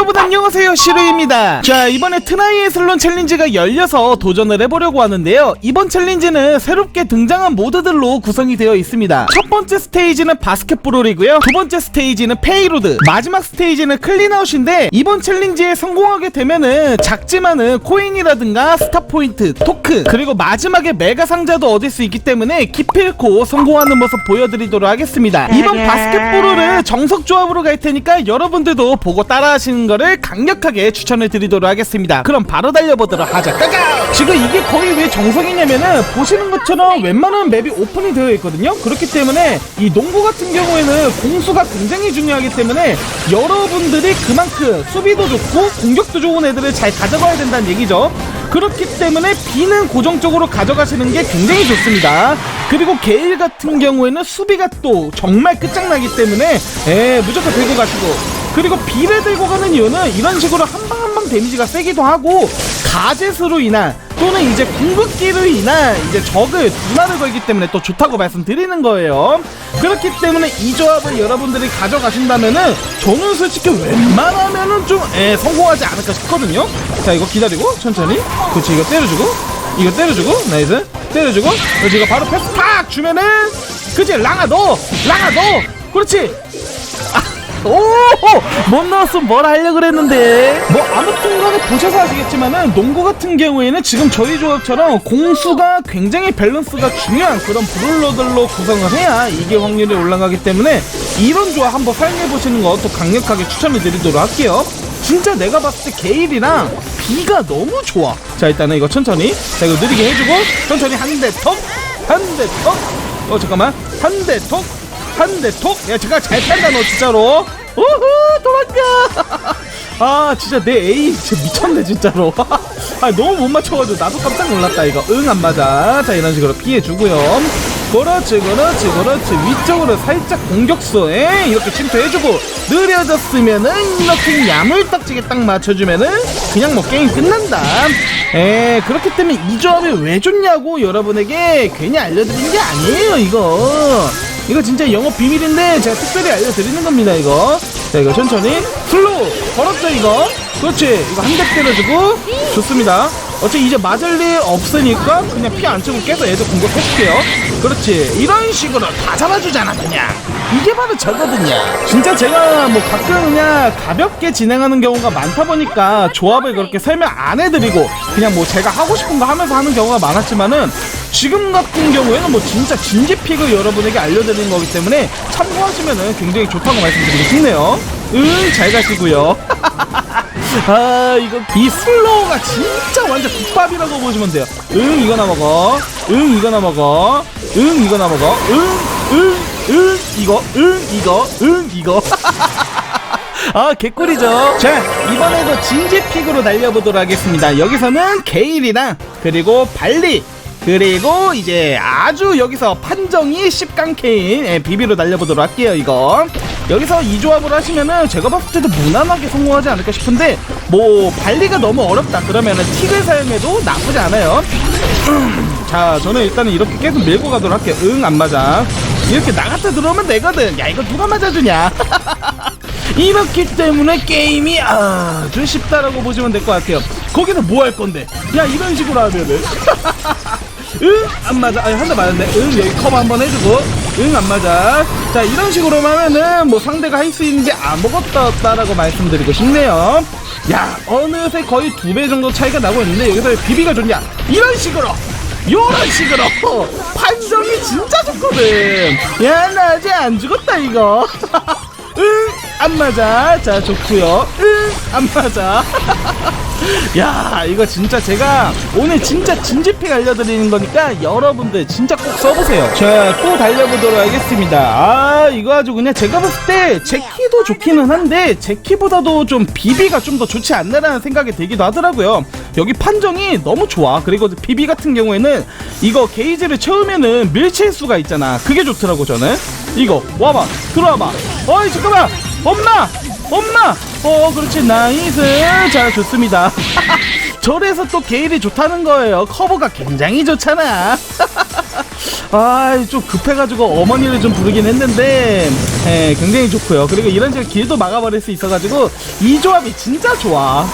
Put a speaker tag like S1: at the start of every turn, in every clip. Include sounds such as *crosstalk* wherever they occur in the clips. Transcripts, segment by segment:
S1: 여러분 안녕하세요. 시루입니다. 자 이번에 트라이애슬론 챌린지가 열려서 도전을 해보려고 하는데요. 이번 챌린지는 새롭게 등장한 모드들로 구성이 되어 있습니다. 첫 번째 스테이지는 바스켓볼이고요. 두 번째 스테이지는 페이로드. 마지막 스테이지는 클린아웃인데 이번 챌린지에 성공하게 되면은 작지만은 코인이라든가 스타포인트 토큰 그리고 마지막에 메가 상자도 얻을 수 있기 때문에 기필코 성공하는 모습 보여드리도록 하겠습니다. 이번 바스켓볼을 정석 조합으로 갈 테니까 여러분들도 보고 따라하시는 거를 강력하게 추천을 드리도록 하겠습니다. 그럼 바로 달려보도록 하죠. 까까! 지금 이게 거의 왜 정석이냐면은 보시는 것처럼 웬만한 맵이 오픈이 되어 있거든요. 그렇기 때문에 이 농구 같은 경우에는 공수가 굉장히 중요하기 때문에 여러분들이 그만큼 수비도 좋고 공격도 좋은 애들을 잘 가져가야 된다는 얘기죠. 그렇기 때문에 B는 고정적으로 가져가시는 게 굉장히 좋습니다. 그리고 게일 같은 경우에는 수비가 또 정말 끝장나기 때문에 에 무조건 들고 가시고 그리고 비를 들고 가는 이유는 이런 식으로 한방 한 방 데미지가 세기도 하고 가젯으로 인한 또는 이제 궁극기로 인한 이제 적을 분할을 걸기 때문에 또 좋다고 말씀드리는 거예요. 그렇기 때문에 이 조합을 여러분들이 가져가신다면은 저는 솔직히 웬만하면은 좀 에, 성공하지 않을까 싶거든요. 자 이거 기다리고 천천히 그렇지 이거 때려주고 이거 때려주고 나이스 때려주고 그렇지 이거 바로 패스 탁 주면은 그치 랑아 너 랑아 너 그렇지 오못 나왔으면 뭘 하려고 그랬는데? 뭐 아무튼 간에 보셔서 아시겠지만은 농구 같은 경우에는 지금 저희 조합처럼 공수가 굉장히 밸런스가 중요한 그런 브롤러들로 구성을 해야 이게 확률이 올라가기 때문에 이런 조합 한번 사용해 보시는 거또 강력하게 추천을 드리도록 할게요. 진짜 내가 봤을 때 게일이랑 비가 너무 좋아. 자 일단은 이거 천천히. 자 이거 느리게 해주고 천천히 한 대턱한 대턱어 잠깐만. 한 대턱 한대 톡? 야 잠깐 잘 탄다 너 진짜로 우후 도망가 *laughs* 아 진짜 내 에임 진짜 미쳤네 진짜로. *laughs* 아 너무 못 맞춰가지고 나도 깜짝 놀랐다 이거. 응 안 맞아. 자 이런 식으로 피해주고요. 그렇지 그렇지 그렇지. 위쪽으로 살짝 공격수에 이렇게 침투해주고 느려졌으면은 이렇게 야물딱지게 딱 맞춰주면은 그냥 뭐 게임 끝난다. 에 그렇기 때문에 이 조합이 왜 좋냐고 여러분에게 괜히 알려드리는 게 아니에요 이거 이거 진짜 영업 비밀인데 제가 특별히 알려드리는 겁니다 이거. 자 이거 천천히. 슬로우! 걸었죠 이거? 그렇지. 이거 한 대 때려주고. 좋습니다 어차피 이제 맞을 일 없으니까 그냥 피안 치고 계속 애들 공격해줄게요 그렇지 이런 식으로 다 잡아주잖아 그냥 이게 바로 저거든요 진짜 제가 뭐 가끔 그냥 가볍게 진행하는 경우가 많다 보니까 조합을 그렇게 설명 안 해드리고 그냥 뭐 제가 하고 싶은 거 하면서 하는 경우가 많았지만은 지금 같은 경우에는 뭐 진짜 진지픽을 여러분에게 알려드리는 거기 때문에 참고하시면은 굉장히 좋다고 말씀드리고 싶네요. 응, 잘 가시고요. *laughs* 아, 이거 이 슬로우가 진짜 완전 국밥이라고 보시면 돼요. 응, 이거나 먹어. 응, 이거나 먹어. 응, 이거나 먹어. 응, 응, 응, 이거, 응, 이거, 응, 이거. *laughs* 아 개꿀이죠 자 이번에도 진지픽으로 달려보도록 하겠습니다 여기서는 게일이랑 그리고 발리 그리고 이제 아주 여기서 판정이 10강 케인 예, 비비로 달려보도록 할게요 이거 여기서 이 조합을 하시면은 제가 봤을 때도 무난하게 성공하지 않을까 싶은데 뭐 발리가 너무 어렵다. 그러면은 틱을 사용해도 나쁘지 않아요. 자 저는 일단은 이렇게 계속 밀고 가도록 할게요. 응 안 맞아. 이렇게 나갔다 들어오면 되거든. 야 이거 누가 맞아주냐? *laughs* 이렇기 때문에 게임이 아주 쉽다라고 보시면 될 것 같아요. 거기서 뭐 할 건데? 야 이런 식으로 하면은 *laughs* 응? 안 맞아. 아니, 한 대 맞았네. 응, 여기 커버 한 번 해주고. 응, 안 맞아. 자, 이런 식으로 하면은 뭐 상대가 할 수 있는 게 아무것도 없다라고 말씀드리고 싶네요. 야, 어느새 거의 두 배 정도 차이가 나고 있는데 여기서 왜 비비가 좋냐? 이런 식으로! 요런 식으로! *laughs* 판정이 진짜 좋거든! 야, 나 아직 안 죽었다, 이거. *laughs* 응, 안 맞아. 자, 좋구요. 응, 안 맞아. *laughs* 야 이거 진짜 제가 오늘 진짜 진지픽 알려드리는 거니까 여러분들 진짜 꼭 써보세요. 자또 달려보도록 하겠습니다. 아 이거 아주 그냥 제가 봤을 때 제 키도 좋기는 한데 제 키보다도 좀 비비가 좀 더 좋지 않나라는 생각이 들기도 하더라고요. 여기 판정이 너무 좋아. 그리고 비비 같은 경우에는 이거 게이지를 채우면은 밀칠 수가 있잖아. 그게 좋더라고 저는. 이거 와봐 들어와봐. 어이 잠깐만. 엄마 엄마! 어 그렇지. 나이스. 자 좋습니다. *laughs* 절에서 또 게일이 좋다는 거예요. 커버가 굉장히 좋잖아. *laughs* 아 좀 급해가지고 어머니를 좀 부르긴 했는데 예, 굉장히 좋고요. 그리고 이런 식으로 길도 막아버릴 수 있어가지고 이 조합이 진짜 좋아.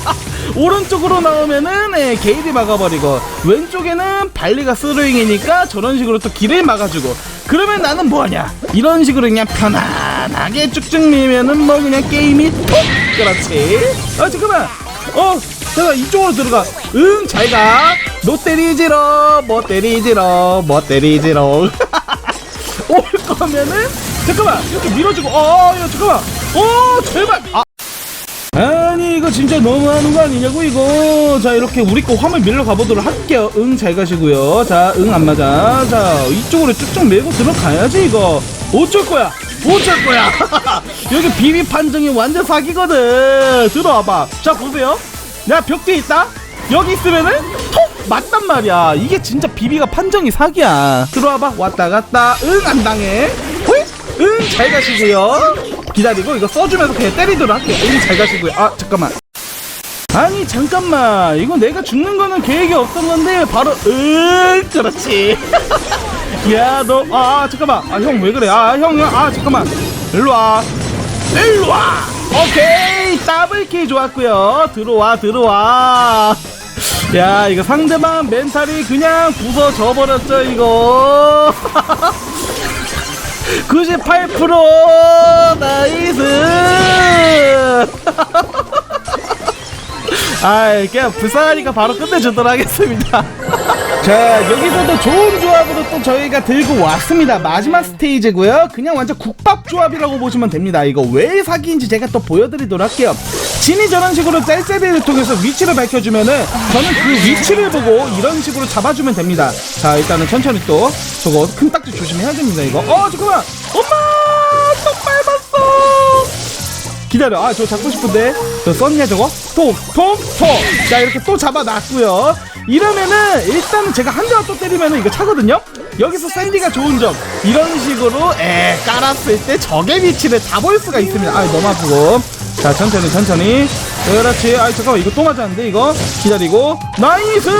S1: *laughs* 오른쪽으로 나오면은 예, 게일이 막아버리고 왼쪽에는 발리가 스루잉이니까 저런 식으로 또 길을 막아주고. 그러면 나는 뭐하냐? 이런 식으로 그냥 편안 하게 쭉쭉 밀면은 뭐 그냥 게임이 톡! 그렇지. 아 잠깐만. 어 내가 이쪽으로 들어가. 응 잘가. 너 때리지러 뭐 때리지러 뭐 때리지러. *laughs* 올 거면은 잠깐만. 이렇게 밀어주고 어 야, 잠깐만. 어 제발. 아. 아니 이거 진짜 너무하는 거 아니냐고 이거. 자 이렇게 우리 거 화물 밀러 가보도록 할게요. 응 잘 가시고요. 자 응 안 맞아. 자 이쪽으로 쭉쭉 밀고 들어가야지 이거 어쩔 거야? 어쩔 거야? *laughs* 여기 비비 판정이 완전 사기거든. 들어와봐. 자 보세요. 야벽 뒤에 있다? 여기 있으면은 톡! 맞단 말이야. 이게 진짜 비비가 판정이 사기야. 들어와봐. 왔다 갔다. 응 안 당해. 응잘 가시고요. 기다리고 이거 써주면서 그냥 때리도록 할게요. 응잘 가시고요. 아 잠깐만. 아니 잠깐만. 이거 내가 죽는 거는 계획이 없던 건데 바로 응 그렇지 *laughs* 야너아 잠깐만. 아 형 왜 그래? 아 형 아 잠깐만. 일로 와. 일로 와. 오케이. 더블 킬 좋았고요. 들어와 들어와. 야 이거 상대방 멘탈이 그냥 부서져 버렸죠 이거. *laughs* 98% 나이스. *laughs* 아이 그냥 불쌍하니까 바로 끝내주도록 하겠습니다. *laughs* 자 여기서도 좋은 조합으로 또 저희가 들고 왔습니다 마지막 스테이지고요 그냥 완전 국밥 조합이라고 보시면 됩니다 이거 왜 사기인지 제가 또 보여드리도록 할게요 진이 저런 식으로 짤짤이를 통해서 위치를 밝혀주면은 저는 그 위치를 보고 이런 식으로 잡아주면 됩니다 자 일단은 천천히 또 저거 큰 딱지 조심해야 됩니다 이거 어 잠깐만 엄마 또 밟았어 기다려. 아, 저 잡고 싶은데. 저 썼냐, 저거? 톡, 톡, 톡. 자, 이렇게 또 잡아놨고요. 이러면은, 일단은 제가 한 대만 또 때리면은 이거 차거든요? 여기서 샌디가 좋은 점. 이런 식으로, 에, 깔았을 때 적의 위치를 다 볼 수가 있습니다. 아, 너무 아프고. 자, 천천히, 천천히. 그렇지. 아, 잠깐만, 이거 또 맞았는데, 이거? 기다리고. 나이스!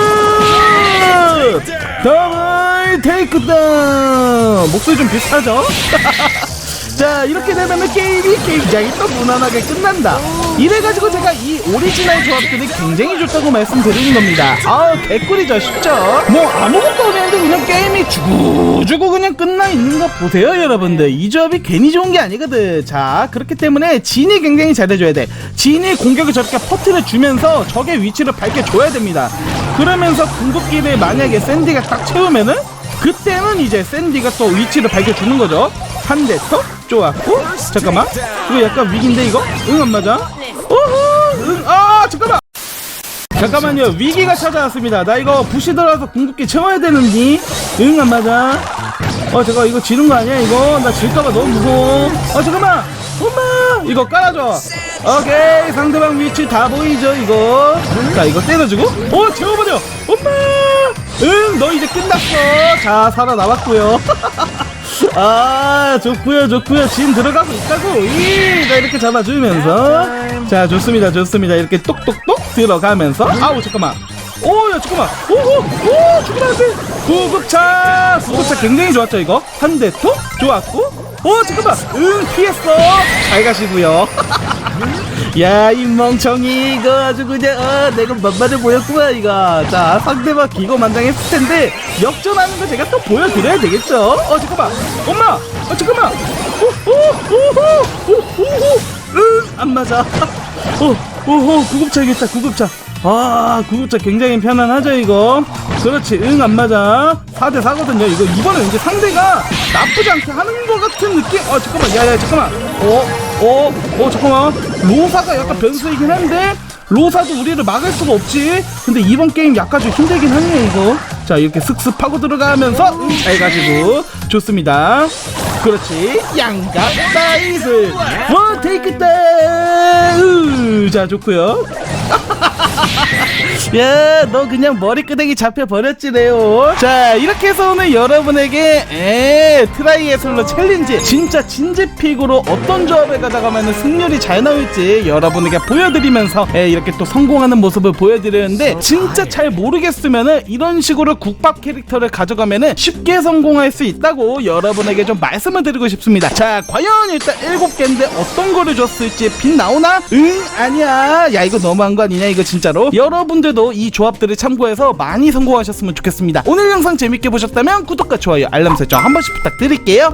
S1: 더블 테이크다운! 목소리 좀 비슷하죠? *laughs* 자 이렇게 되면은 게임이 굉장히 또 무난하게 끝난다 이래가지고 제가 이 오리지널 조합들이 굉장히 좋다고 말씀드리는 겁니다. 아우 개꿀이죠 쉽죠? 뭐 아무것도 없는데 그냥 게임이 주구주구 그냥 끝나 있는 거 보세요 여러분들. 이 조합이 괜히 좋은 게 아니거든. 자 그렇기 때문에 진이 굉장히 잘해줘야 돼. 진이 공격을 저렇게 퍼트려 주면서 적의 위치를 밝혀줘야 됩니다. 그러면서 궁극기를 만약에 샌디가 딱 채우면은 그때는 이제 샌디가 또 위치를 밝혀주는 거죠. 한 대 더? 좋았고 잠깐만. 이거 약간 위기인데 이거? 응 안 맞아? 오호 응아 잠깐만 잠깐만요 위기가 찾아왔습니다. 나 이거 부시더라도 궁극기 채워야 되는지 응안 맞아? 어 잠깐 이거 지는 거 아니야 이거 나 질까봐 너무 무서워. 어 잠깐만 엄마 이거 깔아줘. 오케이 상대방 위치 다 보이죠 이거. 자 이거 때려주고 오 채워버려 엄마. 응, 너 이제 끝났어. 자, 살아남았고요. *laughs* 아, 좋고요, 좋고요. 진 들어가고 있다고. 이, 자, 이렇게 잡아주면서. 자, 좋습니다, 좋습니다. 이렇게 똑똑똑 들어가면서. 아우, 잠깐만. 오, 야, 잠깐만. 오, 오, 오, 죽으면 안 돼. 구급차. 구급차 굉장히 좋았죠, 이거? 한 대 톡? 좋았고. 오, 잠깐만. 응, 피했어. 잘 가시고요. *laughs* 야, 이 멍청이, 이거 아주 그냥, 아, 내가 만만해 보였구만, 이거. 자, 상대방 기고만장했을 텐데, 역전하는 거 제가 또 보여드려야 되겠죠? 어, 잠깐만. 엄마! 어, 잠깐만! 오, 오, 오, 오, 오, 오, 응, 안 맞아. *laughs* 오, 오, 오, 구급차겠다, 구급차. 아, 구급차 굉장히 편안하죠, 이거? 그렇지, 응, 안 맞아. 4대 4거든요, 이거. 이번엔 이제 상대가 나쁘지 않게 하는 것 같은 느낌? 어, 잠깐만, 야, 야, 잠깐만. 어, 어, 어, 잠깐만. 로사가 약간 변수이긴 한데, 로사도 우리를 막을 수가 없지. 근데 이번 게임 약간 좀 힘들긴 하네요, 이거. 자, 이렇게 슥슥 파고 들어가면서, 음, 잘 가지고. 좋습니다. 그렇지. 양각 나이스. 원 테이크 다운. 자, 좋고요 *laughs* 야, 너 그냥 머리끄댕이 잡혀버렸지래요. 자, 이렇게 해서 오늘 여러분에게, 에, 트라이애슬로 챌린지. 진짜 진지픽으로 어떤 조합을 가져가면 승률이 잘 나올지 여러분에게 보여드리면서, 에, 이렇게 또 성공하는 모습을 보여드리는데, 진짜 잘 모르겠으면은 이런 식으로 국밥 캐릭터를 가져가면은 쉽게 성공할 수 있다고 여러분에게 좀 말씀을 드리고 싶습니다. 자, 과연 일단 7개인데 어떤 거를 줬을지 빛 나오나? 응, 아니야. 야, 이거 너무한 거 아니냐, 이거 진짜로. 여러분들도 이 조합들을 참고해서 많이 성공하셨으면 좋겠습니다. 오늘 영상 재밌게 보셨다면 구독과 좋아요, 알람 설정 한 번씩 부탁드릴게요.